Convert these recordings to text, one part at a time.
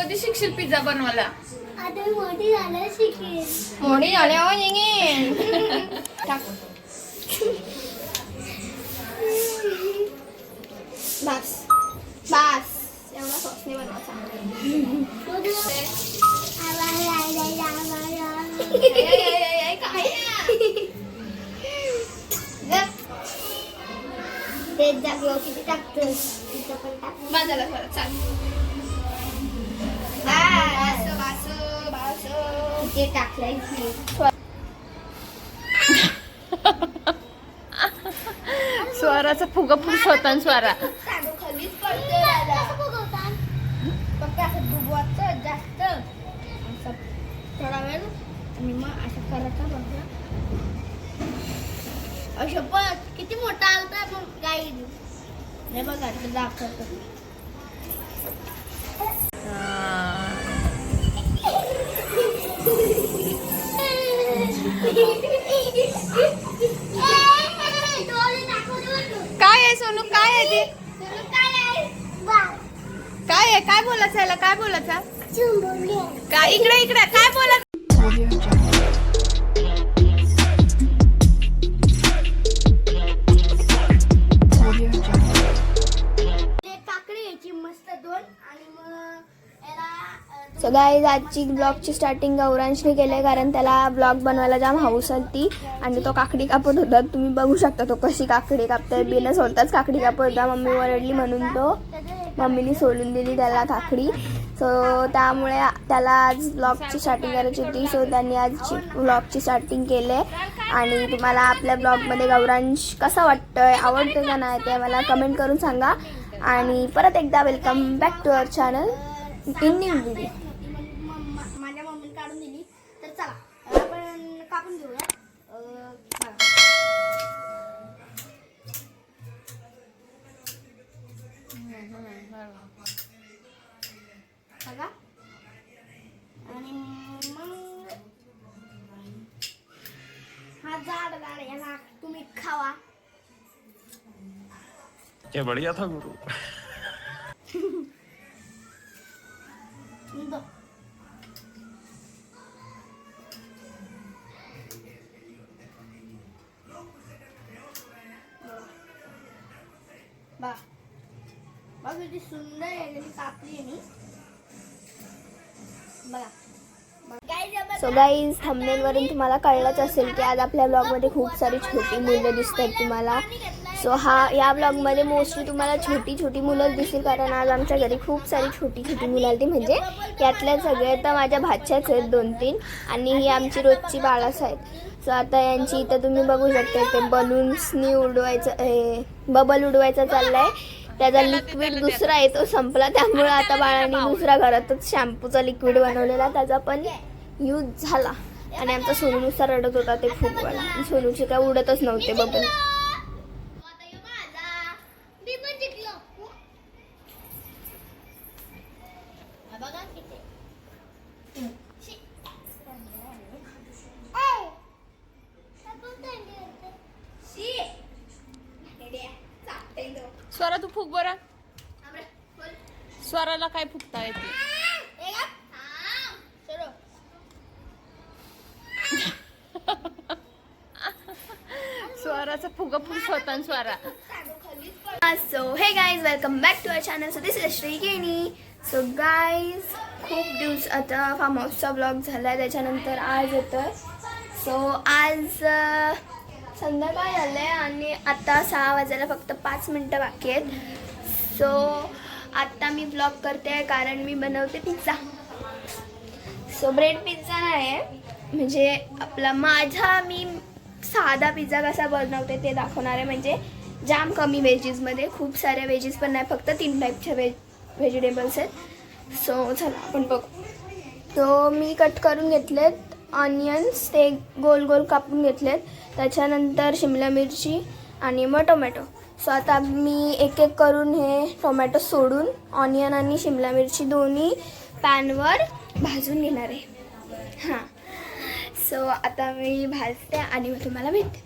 कधी शिकशील पिझ्झा बनवायला? आता मी मोठी झालं शिकेन. मोठी आल्यावर येईन टाक. बस. बस. एवढा सॉस नाही बनवायचा ए, ए, ए, ए, काय तेच जागेवर किती टाकतोस? इथं पण टाक. माझ्याला खरं चाल ते टाकलंय. स्वराचा फुगा होता ना स्वरा? फक्त असं डुबवायचं जास्त असं थोडा वेळ आणि मग असं करायचं बघा किती मोठा आलता मग गाई हे बघा दाखवतो काय बोलायचं. काय इकडे इकडे काय बोलायचं ते काकडी घ्यायची मस्त दोन. आणि मग याला अं, सो गाईज आजची ब्लॉगची स्टार्टिंग गौरांशने केली कारण त्याला ब्लॉग बनवायला जाम हाऊस आली आणि तो काकडी कापत होता. तुम्ही बघू शकता तो कशी काकडी कापतोय. बिना स्वतःच काकडी कापत होता. मम्मी ओरडली म्हणून तो. मम्मीने सोडून दिली त्याला काकडी सो त्यामुळे त्याला आज ब्लॉगची स्टार्टिंग करायची होती. सो त्यांनी आजची ब्लॉगची स्टार्टिंग केले आणि तुम्हाला आपल्या ब्लॉगमध्ये गौरांश कसा आहे आवडतं का नाही ते मला कमेंट करून सांगा. आणि परत एकदा welcome back to our channel in new video खावा क्या बढ़िया था गुरु गाईज थंबनेलवरून तुम्हाला कळलंच असेल की आज आपल्या ब्लॉगमध्ये खूप सारी छोटी मुलं दिसत आहेत तुम्हाला. सो हा या ब्लॉगमध्ये मोस्टली तुम्हाला छोटी छोटी मुलं दिसतील कारण आज आमच्या घरी खूप सारी छोटी छोटी मुलं आली. म्हणजे यातल्या सगळ्या तर माझ्या भाच्याच आहेत दोन तीन आणि ही आमची रोजची बाळास आहेत. सो आता यांची इथं तुम्ही बघू शकता ते बलून्सनी उडवायचं बबल उडवायचा चाललाय. त्याचा लिक्विड दुसरा आहे तो संपला. त्यामुळे आता बाळांनी दुसरा घरातच शॅम्पूचा लिक्विड बनवलेला त्याचा पण यूज झाला आणि आमचा सोनूनुसार रडत होता ते फुगवायला सोनूचे काय उडतच नव्हते बबल. स्वरा तू फुग बरं. स्वराला काय फुगता येते हे का? थांब. सुरू. फुगा होता ना स्वरा. सो हे guys welcome back to our channel so this is Shri केनी सो गाईज खूप दिवस आता फार्म हाऊसचा ब्लॉग झाला आहे त्याच्यानंतर आज येतोय. सो आज संध्याकाळ झालं आहे आणि आता सहा वाजायला फक्त पाच मिनटं बाकी आहेत. सो आत्ता मी ब्लॉग करते कारण मी बनवते पिझ्झा सो ब्रेड पिझ्झा नाही आहे. म्हणजे आपला माझा मी साधा पिझ्झा कसा बनवते ते दाखवणार आहे. म्हणजे जाम कमी वेजेसमध्ये खूप साऱ्या वेजेस पण नाही फक्त तीन टाईपच्या व्हेज व्हेजिटेबल्स आहेत. सो चला आपण बघू. तो मी कट करून घेतलेत ऑनियन्स ते गोल गोल कापून घेतलेत. त्याच्यानंतर शिमला मिरची आणि मग टोमॅटो सो आता मी एक एक करून हे टोमॅटो सोडून ऑनियन आणि शिमला मिरची दोन्ही पॅनवर भाजून घेणार आहे. हां. सो आता मी भाजते आणि मग तुम्हाला भेटते.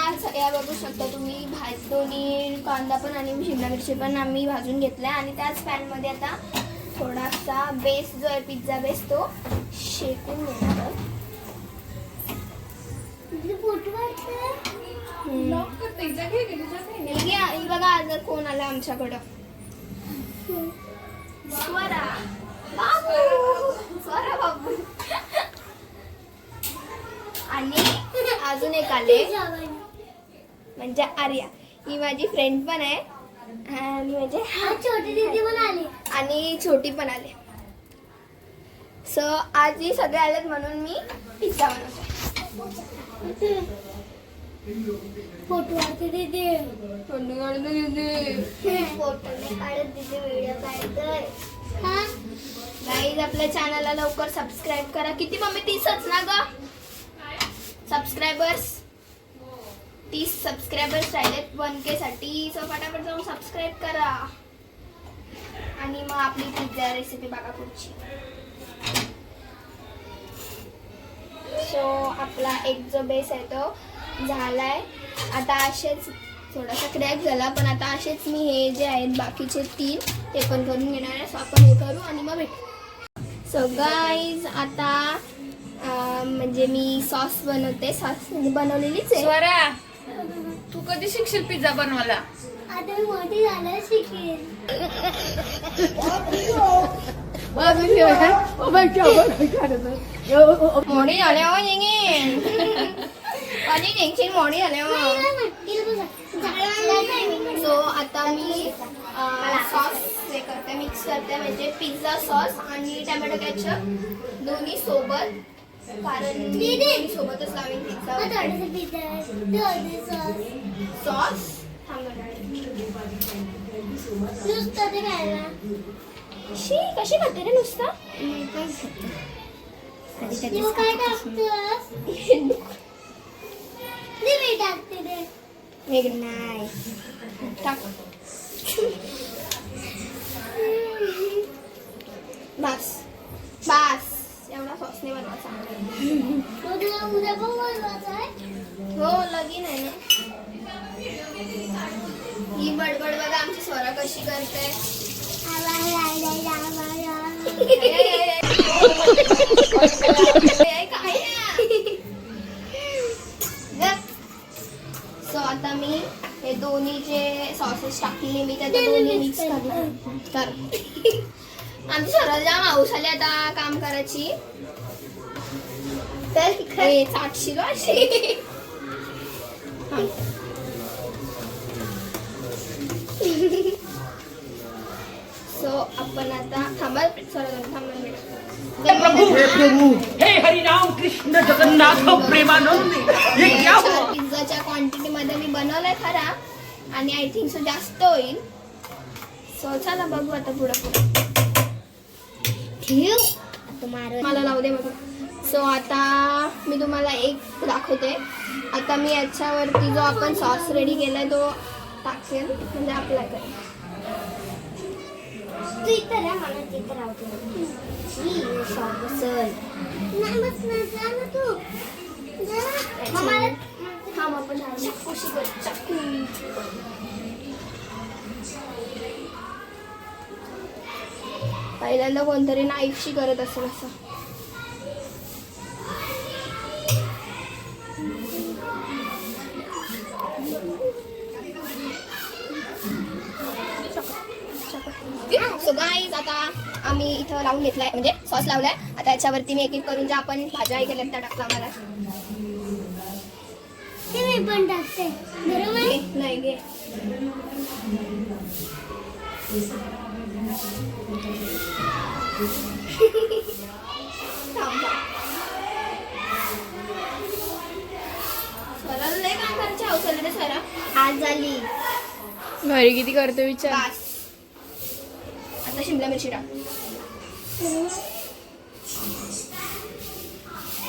आज या बघू शकता तुम्ही भाज दोन्ही कांदा पण आणि शिमला मिरची पण आम्ही भाजून घेतल्या आणि त्याच पॅनमध्ये आता थोडा असा बेस जो आहे पिझ्झा बेस तो शेकून घेणार. हे हे बघा आज कोण आलं आमच्याकडं. स्वरा. बाबू! स्वरा आणि अजून एक आले. म्हणजे आर्या. ही माझी फ्रेंड पण आहे. आणि म्हणजे छोटी दीदी पण आली. आणि छोटी पण आले. सो आज ही सगळे आलेत म्हणून मी पिझ्झा बनवते. फोटो वाटते दीदी. फोटो काढत तिथे व्हिडिओ काढतोय. हा? गाईज आपल्या चॅनलला लवकर सबस्क्राईब करा. किती मम्मी तीसच ना ग? सबस्क्रायबर्स तीस सबस्क्रायबर्स राहिलेत वन के साठी सो फटाफट जाऊन सबस्क्राईब करा. आणि मग आपली पिझ्झा रेसिपी बघा पुढची. सो आपला एक जो बेस आहे तो झालाय. आता असेच थोडासा क्रॅक झाला पण आता असेच मी हे जे आहेत बाकीचे तीन ते पण करून घेणार आहे. सो आपण हे करू आणि मग भेटू. सो गाईज आता म्हणजे मी सॉस बनवते. सॉस बनवलेलीच आहे. स्वरा तू कधी शिकशील पिझ्झा बनवायला? आता मी मोठी झालं झाले हो निघीन कधी निघशील मोडी झाले हो सो आता मी सॉस हे करते मिक्स करते म्हणजे पिझ्झा सॉस आणि टमॅटो कॅचअप दोन्ही सोबत. कारण मी सोबतच लावेन सॉस नुसतं ते खायला. शी कशी खाते रे नुसतं? तू काय टाकतोस? मी टाकते ते वेगळं नाही. टाक. बस. नाही बनवायचा उद्या पण हो लगीन आहे ना ही बडबड बघा आमची स्वरा कशी करते सो आता मी हे दोन्ही जे सॉसेस टाकले मी त्या दोन्ही मिक्स करणार तर आमची स्वरा जाम आऊस आली आता काम करायची तर हे चाटशील हो अशी हा. सो आपण आता थांबा सॉरी हे प्रभु कृष्ण जगन्नाथ प्रेमानंद क्या पिझ्झाच्या क्वांटिटी मध्ये मी बनवलंय खरा आणि आय थिंक सो जास्त होईल सो चला बघू आता पुढं पुढं ठेव मला लावू दे बघा सो आता मी तुम्हाला एक दाखवते. आता मी याच्यावरती जो आपण सॉस रेडी केलाय तो टाकेल म्हणजे अप्लाय करेल हा पहिल्यांदा कोणतरी नाईफशी करत असेल असं. सो गाईज आता आम्ही इथं लावून घेतलाय म्हणजे सॉस लावलाय. आता याच्यावरती मी एक एक करून ज्या आपण भाज्या हे केल्यात त्या टाकला मला ते मी पण टाकते. बरोबर? नाही घे. थांब, थांब. स्वराला लय काम करायची हौस आली रे स्वरा. आज झाली. घरी किती करतो विचार. बास आता शिमला मिरची टाक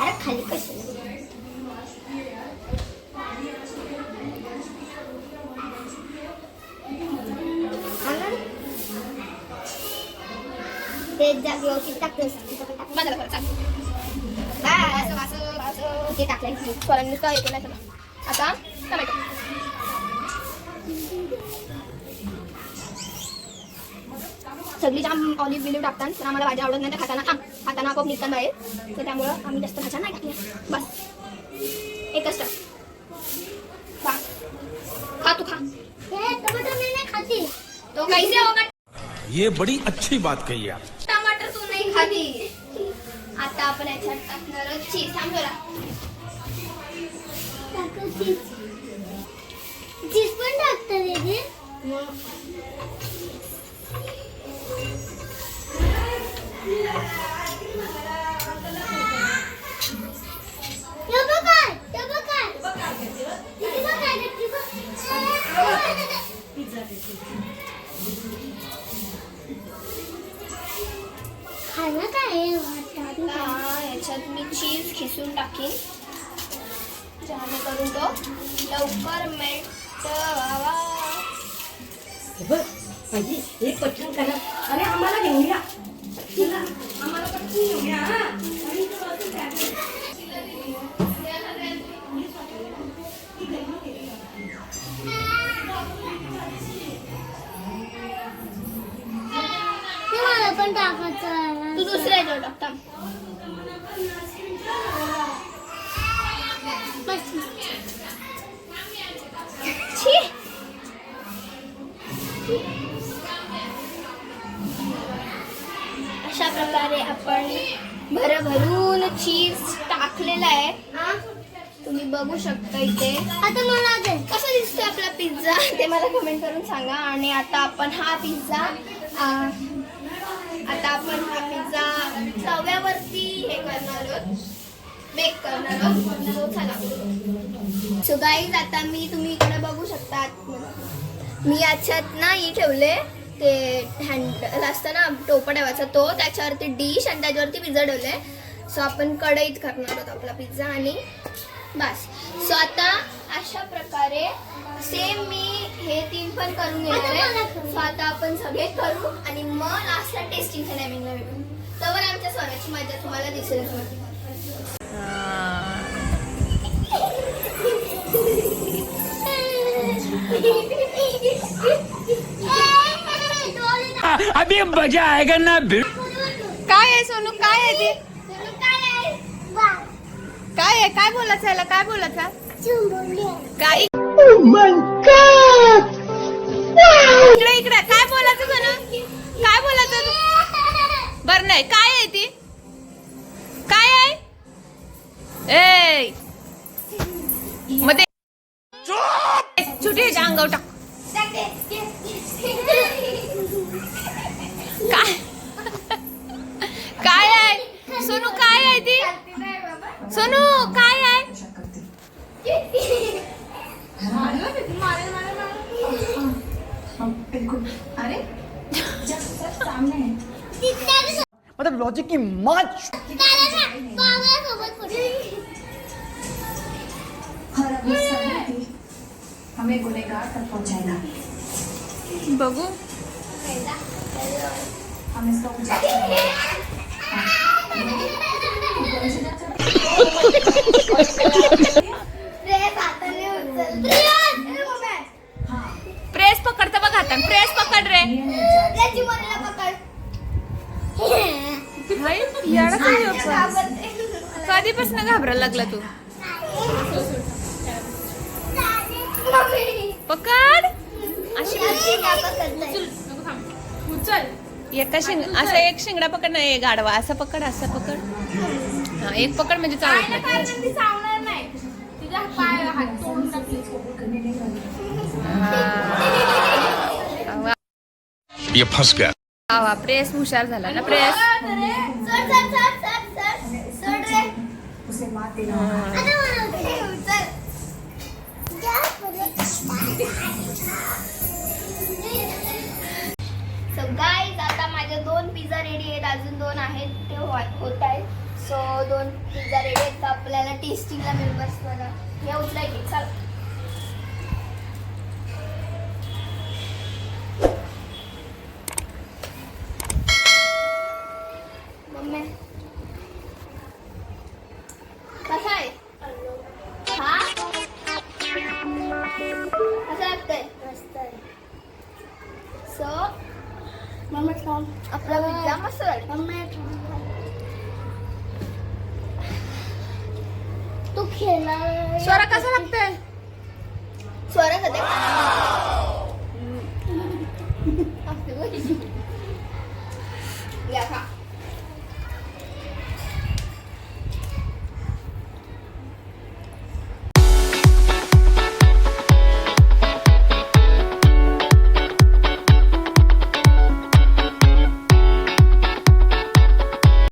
अरे खाली कसं ते जागेवर किती टाकतोस तिथं पण टाक. बाजूला कर, चाल. बास, बास, बास. ते टाकलंय स्वराने नुसतं हे केलंय सगळं. आता टमॅटो सगळी जाम ऑलिव्ह बिलिव्ह टाकतात. पण आम्हाला भाजी आवडत नाही तर खाताना आ, खाताना आपोआप निघतात बाहेर. तर त्यामुळं आम्ही जास्त भाज्या नाही टाकल्या. बस. एकच टाक खा खा तू खा. हे टमाटर मी नाही खाती. तो कैसे होगा ये बड़ी अच्छी बात कही आप। टमाटर तू नाही खाती. आता आपण याच्यात टाकणार चीज थांब जरा. चीज चीज पण टाकतात काय? याच्यात मी चीज खिसून टाकेन. जेणेकरून तो लवकर मेल्ट व्हावा. बघ माझी हे पटकन करा. अरे आम्हाला घेऊन या. पण तू दुसऱ्या जवळ टाकता प्रकारे आपण भरभरून चीज टाकलेला आहे. तुम्ही बघू शकता इथे. आता मला कसा दिसतोय आपला पिझ्झा ते मला कमेंट करून सांगा. आणि आता आपण हा पिझ्झा आता आपण हा पिझ्झा तव्यावरती हे करणार आहोत. बेक करणार आहोत. So, चला. सो गाईज आता मी तुम्ही इकडे बघू शकता. मी याच्यात नाही ठेवले. ते हँडल असतं ना टोपा ठेवायचा तो त्याच्यावरती डिश आणि त्याच्यावरती पिझ्झा ठेवले. सो आपण कढईत करणार आहोत आपला पिझ्झा आणि बस. सो आता अशा प्रकारे सेम मी हे तीन पण करून घेणार आहे. सो आता आपण सगळे करू आणि मग लास्टला टेस्टिंगच्या टायमिंगला भेटू. तर आमच्या स्वराची मजा तुम्हाला दिसेल. अभी मजा आएगा ना काय आहे सोनू? काय आहे ते? काय आहे? काय बोलायचं याला? काय बोलायचं? काय? इकडे इकडे. काय बोलायचं सोनू? काय बोलायचं? बर नाही. काय आहे ती? काय आहे? ए मध्ये छुटी अंगावर टाक. काय? काय आहे? सोनू काय आहे ती? सोनू काय आहे? मतलब लॉजिक की माच हमें गुनेगार तक पहुंचाएगा। बघू। प्रेस पकडतं बघ हातान प्रेस पकड रे? कधीपासून घाबरायला लागला तू? एका शिंग असं एक शिंगडा पकड ना एक गाडवा असं पकड असं पकड. हा एक पकड म्हणजे चालत नाही. वा ये फंस गया। वा, प्रेस हुशार झाला ना प्रेस. मात माझ्या दोन पिझ्झा रेडी आहेत. अजून दोन आहेत. ते हो- होत आहेत. सो दोन पिझ्झा रेडी आहेत. तर आपल्याला टेस्टिंगला मिळून बस हे उचलायचे की? खेळणार. स्वरा कसं लागतंय? स्वरा कधी?